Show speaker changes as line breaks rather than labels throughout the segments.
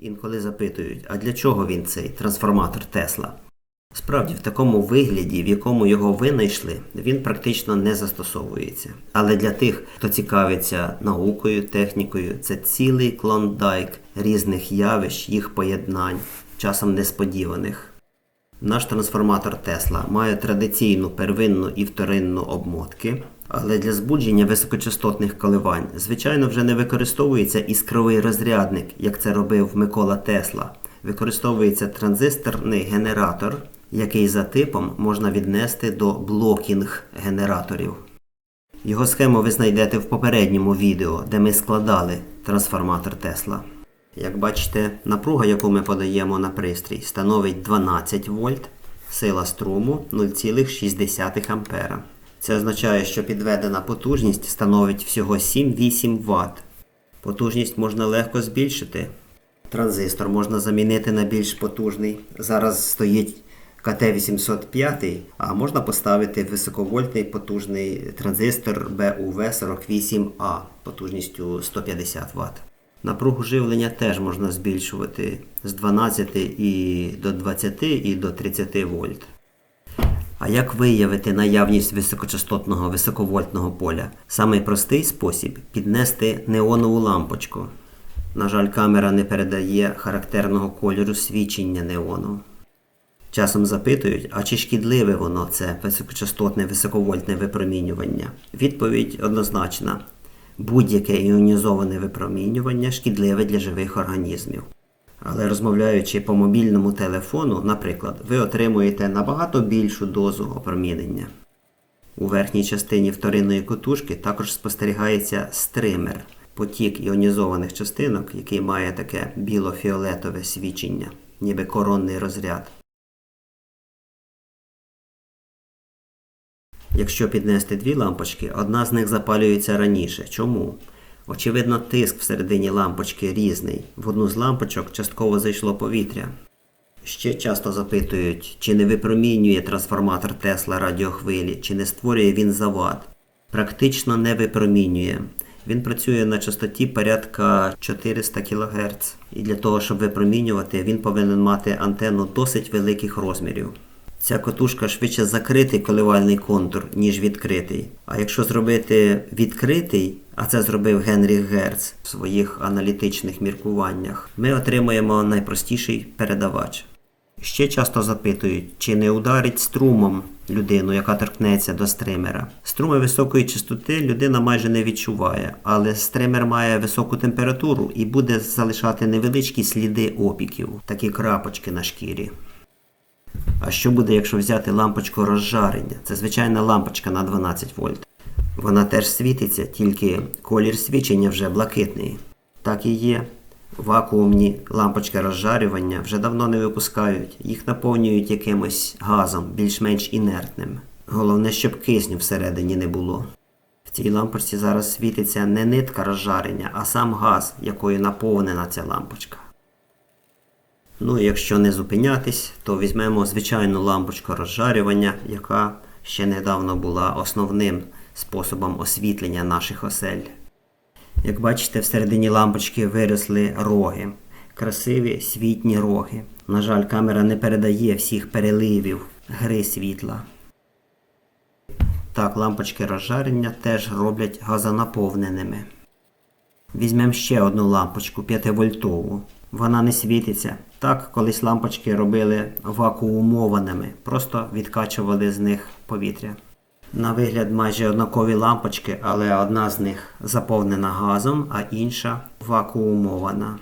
Інколи запитують, а для чого він цей трансформатор Тесла? Справді, в такому вигляді, в якому його винайшли, він практично не застосовується. Але для тих, хто цікавиться наукою, технікою, це цілий клондайк різних явищ, їх поєднань, часом несподіваних. Наш трансформатор Тесла має традиційну первинну і вторинну обмотки, але для збудження високочастотних коливань, звичайно, вже не використовується іскровий розрядник, як це робив Микола Тесла. Використовується транзисторний генератор, який за типом можна віднести до блокінг-генераторів. Його схему ви знайдете в попередньому відео, де ми складали трансформатор Тесла. Як бачите, напруга, яку ми подаємо на пристрій, становить 12 вольт, сила струму 0,6 А. Це означає, що підведена потужність становить всього 7-8 Вт. Потужність можна легко збільшити. Транзистор можна замінити на більш потужний. Зараз стоїть КТ-805, а можна поставити високовольтний потужний транзистор BUV48A потужністю 150 Вт. Напругу живлення теж можна збільшувати з 12 і до 20 і до 30 вольт. А як виявити наявність високочастотного високовольтного поля? Самий простий спосіб піднести неонову лампочку. На жаль, камера не передає характерного кольору свічення неону. Часом запитують, а чи шкідливе воно це високочастотне високовольтне випромінювання? Відповідь однозначна. Будь-яке іонізоване випромінювання шкідливе для живих організмів. Але розмовляючи по мобільному телефону, наприклад, ви отримуєте набагато більшу дозу опромінення. У верхній частині вторинної котушки також спостерігається стример, потік іонізованих частинок, який має таке біло-фіолетове свічення, ніби коронний розряд. Якщо піднести дві лампочки, одна з них запалюється раніше. Чому? Очевидно, тиск всередині лампочки різний. В одну з лампочок частково зайшло повітря. Ще часто запитують, чи не випромінює трансформатор Тесла радіохвилі, чи не створює він завад. Практично не випромінює. Він працює на частоті порядка 400 кГц. І для того, щоб випромінювати, він повинен мати антенну досить великих розмірів. Ця котушка швидше закритий коливальний контур, ніж відкритий. А якщо зробити відкритий, а це зробив Генріх Герц в своїх аналітичних міркуваннях, ми отримаємо найпростіший передавач. Ще часто запитують, чи не ударить струмом людину, яка торкнеться до стримера. Струми високої частоти людина майже не відчуває, але стример має високу температуру і буде залишати невеличкі сліди опіків, такі крапочки на шкірі. А що буде, якщо взяти лампочку розжарення? Це звичайна лампочка на 12 вольт. Вона теж світиться, тільки колір свічення вже блакитний. Так і є. Вакуумні лампочки розжарювання вже давно не випускають, їх наповнюють якимось газом, більш-менш інертним. Головне, щоб кисню всередині не було. В цій лампочці зараз світиться не нитка розжарення, а сам газ, якою наповнена ця лампочка. Ну, якщо не зупинятись, то візьмемо звичайну лампочку розжарювання, яка ще недавно була основним способом освітлення наших осель. Як бачите, всередині лампочки виросли роги, красиві світні роги. На жаль, камера не передає всіх переливів гри світла. Так, лампочки розжарення теж роблять газонаповненими. Візьмемо ще одну лампочку 5-вольтову. Вона не світиться. Так, колись лампочки робили вакуумованими, просто відкачували з них повітря. На вигляд майже однакові лампочки, але одна з них заповнена газом, а інша вакуумована.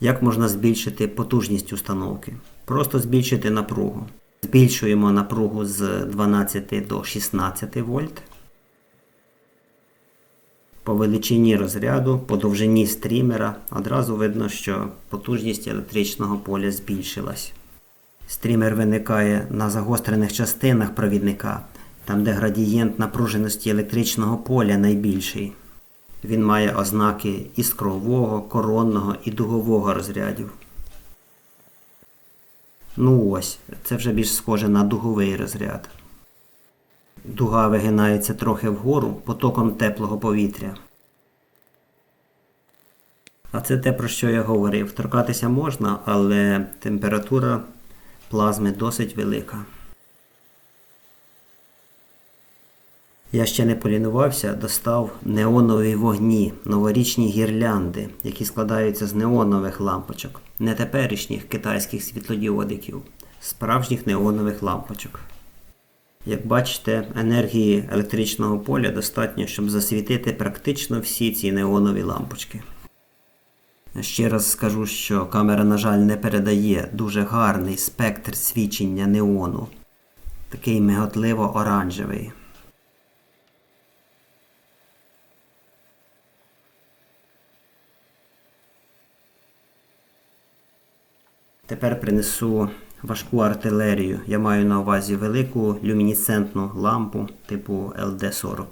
Як можна збільшити потужність установки? Просто збільшити напругу. Збільшуємо напругу з 12 до 16 вольт. По величині розряду, по довжині стрімера одразу видно, що потужність електричного поля збільшилась. Стрімер виникає на загострених частинах провідника, там де градієнт напруженості електричного поля найбільший. Він має ознаки іскрового, коронного і дугового розрядів. Ну ось, це вже більш схоже на дуговий розряд. Дуга вигинається трохи вгору потоком теплого повітря. А це те, про що я говорив. Торкатися можна, але температура плазми досить велика. Я ще не полінувався, достав неонові вогні, новорічні гірлянди, які складаються з неонових лампочок, не теперішніх китайських світлодіодиків, справжніх неонових лампочок. Як бачите, енергії електричного поля достатньо, щоб засвітити практично всі ці неонові лампочки. Ще раз скажу, що камера, на жаль, не передає дуже гарний спектр свічення неону, такий миготливо оранжевий. Тепер принесу важку артилерію. Я маю на увазі велику люмінесцентну лампу типу LD40.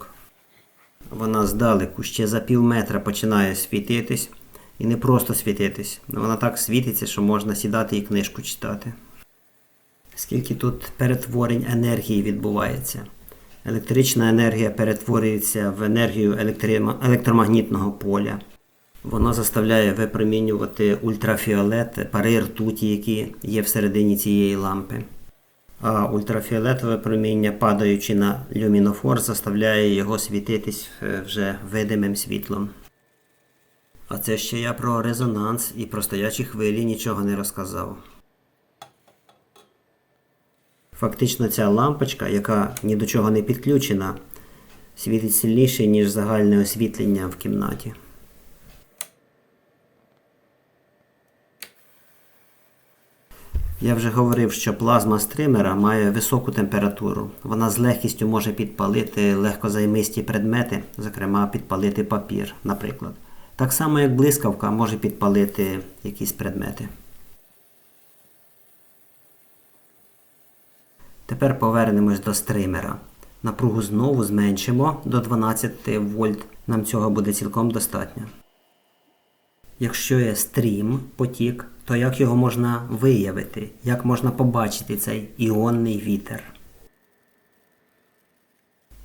Вона здалеку ще за пів метра починає світитись. І не просто світитись. Вона так світиться, що можна сідати і книжку читати. Скільки тут перетворень енергії відбувається. Електрична енергія перетворюється в енергію електромагнітного поля. Воно заставляє випромінювати ультрафіолет, пари ртуті, які є всередині цієї лампи. А ультрафіолетове проміння, падаючи на люмінофор, заставляє його світитись е, вже видимим світлом. А це ще я про резонанс і про стоячі хвилі нічого не розказав. Фактично ця лампочка, яка ні до чого не підключена, світить сильніше, ніж загальне освітлення в кімнаті. Я вже говорив, що плазма стримера має високу температуру. Вона з легкістю може підпалити легкозаймисті предмети, зокрема підпалити папір, наприклад. Так само, як блискавка може підпалити якісь предмети. Тепер повернемось до стримера. Напругу знову зменшимо до 12 вольт. Нам цього буде цілком достатньо. Якщо є стрім, потік, то як його можна виявити? Як можна побачити цей іонний вітер?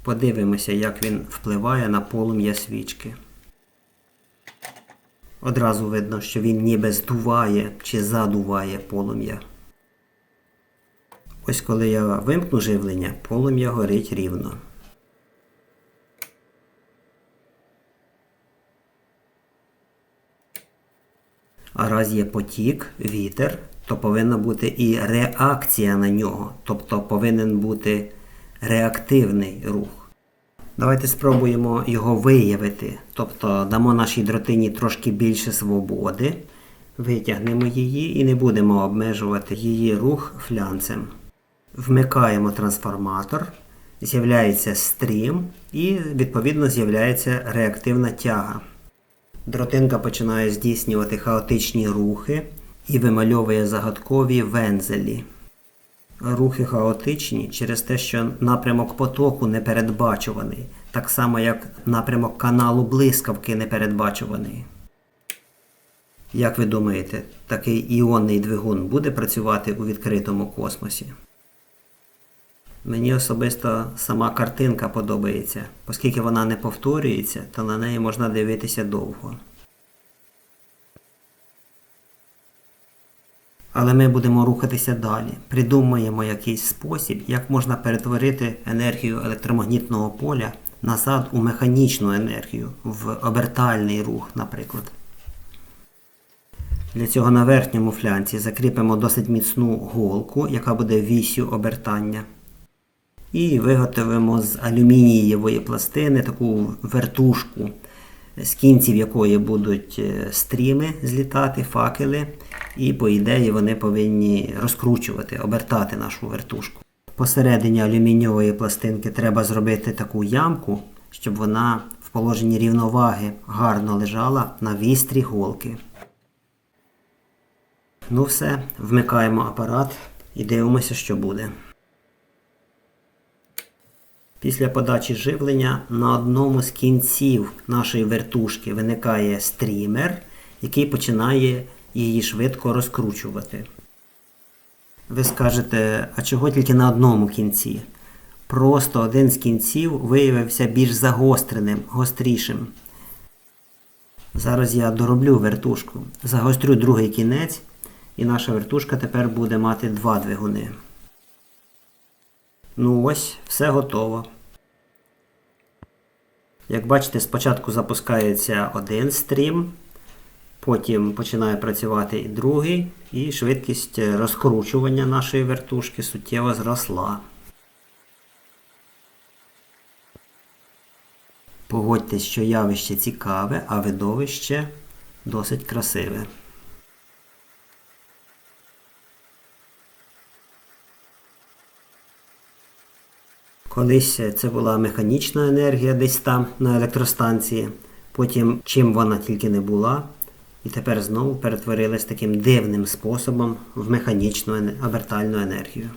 Подивимося, як він впливає на полум'я свічки. Одразу видно, що він ніби здуває чи задуває полум'я. Ось коли я вимкну живлення, полум'я горить рівно. А раз є потік, вітер, то повинна бути і реакція на нього, тобто повинен бути реактивний рух. Давайте спробуємо його виявити, тобто дамо нашій дротині трошки більше свободи, витягнемо її і не будемо обмежувати її рух флянцем. Вмикаємо трансформатор, з'являється стрім і відповідно з'являється реактивна тяга. Дротинка починає здійснювати хаотичні рухи і вимальовує загадкові вензелі. Рухи хаотичні через те, що напрямок потоку непередбачуваний, так само як напрямок каналу блискавки непередбачуваний. Як ви думаєте, такий іонний двигун буде працювати у відкритому космосі? Мені особисто сама картинка подобається, оскільки вона не повторюється, то на неї можна дивитися довго. Але ми будемо рухатися далі. Придумаємо якийсь спосіб, як можна перетворити енергію електромагнітного поля назад у механічну енергію, в обертальний рух, наприклад. Для цього на верхньому флянці закріпимо досить міцну голку, яка буде вісю обертання. І виготовимо з алюмінієвої пластини таку вертушку, з кінців якої будуть е, стріми злітати, факели, і, по ідеї, вони повинні розкручувати, обертати нашу вертушку. Посередині алюмінієвої пластинки треба зробити таку ямку, щоб вона в положенні рівноваги гарно лежала на вістрі голки. Ну все, вмикаємо апарат і дивимося, що буде. Після подачі живлення на одному з кінців нашої вертушки виникає стрімер, який починає її швидко розкручувати. Ви скажете, а чого тільки на одному кінці? Просто один з кінців виявився більш загостреним, гострішим. Зараз я дороблю вертушку, загострю другий кінець, і наша вертушка тепер буде мати два двигуни. Ну ось, все готово. Як бачите, спочатку запускається один стрім, потім починає працювати і другий, і швидкість розкручування нашої вертушки суттєво зросла. Погодьтесь, що явище цікаве, а видовище досить красиве. Колись це була механічна енергія десь там на електростанції, потім чим вона тільки не була, і тепер знову перетворилась таким дивним способом в механічну обертальну енергію.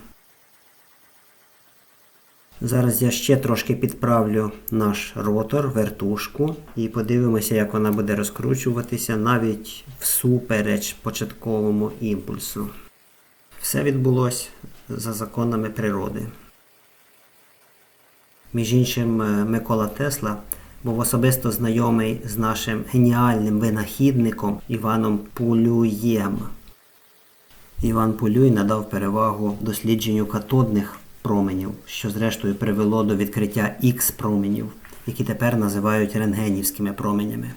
Зараз я ще трошки підправлю наш ротор, вертушку, і подивимося, як вона буде розкручуватися навіть всупереч початковому імпульсу. Все відбулось за законами природи. Між іншим, е, Микола Тесла був особисто знайомий з нашим геніальним винахідником Іваном Пулюєм. Іван Пулюй надав перевагу дослідженню катодних променів, що зрештою привело до відкриття Х променів, які тепер називають рентгенівськими променями.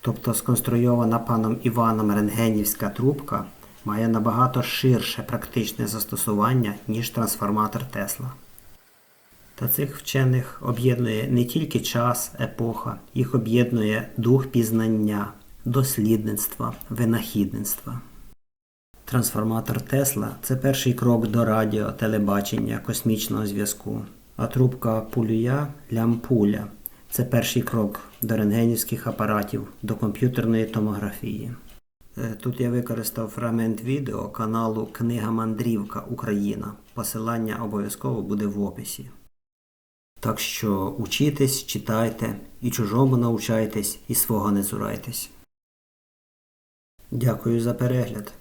Тобто сконструйована паном Іваном рентгенівська трубка має набагато ширше практичне застосування, ніж трансформатор Тесла. Та цих вчених об'єднує не тільки час, епоха, їх об'єднує дух пізнання, дослідництва, винахідництва. Трансформатор Тесла це перший крок до радіо, телебачення, космічного зв'язку, а трубка пулюя лямпуля це перший крок до рентгенівських апаратів, до комп'ютерної томографії. Е, Тут я використав фрагмент відео каналу Книга Мандрівка Україна. Посилання обов'язково буде в описі. Так що учітесь, читайте, і чужому навчайтесь, і свого не зурайтесь. Дякую за перегляд.